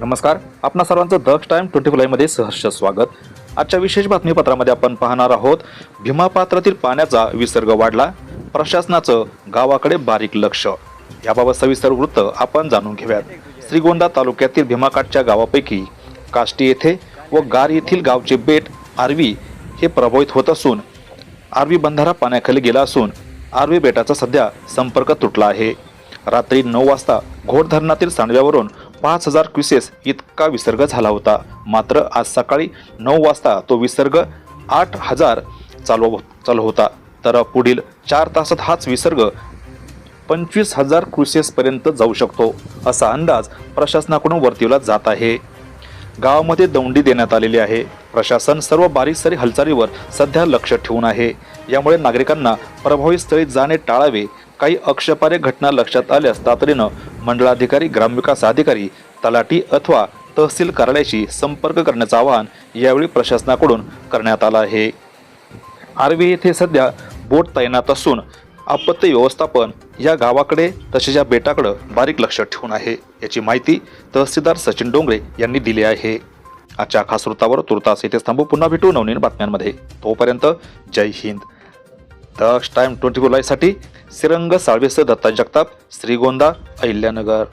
नमस्कार. आपणा सर्वांचं दक्ष टाइम ट्वेंटी फुलाईमध्ये सहर्ष स्वागत. आजच्या विशेष बातमीपत्रामध्ये आपण पाहणार आहोत भीमा पात्रातील पाण्याचा विसर्ग वाढला प्रशासनाचं गावाकडे बारीक लक्ष. याबाबत सविस्तर वृत्त आपण जाणून घेऊयात. श्रीगोंदा तालुक्यातील भीमाकाठच्या गावापैकी काष्टी येथे व गार येथील गावचे बेट आरवी हे प्रभावित होत असून आरवी बंधारा पाण्याखाली गेला असून आरवी बेटाचा सध्या संपर्क तुटला आहे. रात्री नऊ वाजता घोड धरणातील सांडव्यावरून पाच हजार क्युसेस इतका विसर्ग झाला होता. मात्र आज सकाळी नऊ वाजता तो विसर्ग आठ हजार चालू हो-, चालू होता. तर पुढील चार तासात हाच विसर्ग पंचवीस हजार क्रुसेसपर्यंत जाऊ शकतो असा अंदाज प्रशासनाकडून वर्तवला जात आहे. गावामध्ये दौंडी देण्यात आलेली आहे. प्रशासन सर्व बारीक सारी हालचालीवर सध्या लक्ष ठेवून आहे. यामुळे नागरिकांना प्रभावित स्थळी जाणे टाळावे. काही अक्षपारे घटना लक्षात आल्यास तातडीनं मंडळाधिकारी ग्रामविकास अधिकारी तलाठी अथवा तहसील कार्यालयाशी संपर्क करण्याचं आवाहन यावेळी प्रशासनाकडून करण्यात आलं आहे. आर्वी येथे सध्या बोट तैनात असून आपत्ती व्यवस्थापन या गावाकडे तसेच या बेटाकडं बारीक लक्ष ठेवून आहे. याची माहिती तहसीलदार सचिन डोंगरे यांनी दिली आहे. आजच्या खास वृत्तावर तुर्तास येथे थांबू. पुन्हा भेटू नवनीन बातम्यांमध्ये. तोपर्यंत जय हिंद. टाइम ट्वेंटी फोर लाईव्हसाठी श्रीरंग साळवेसह दत्ता जगताप श्रीगोंदा अहिल्यानगर।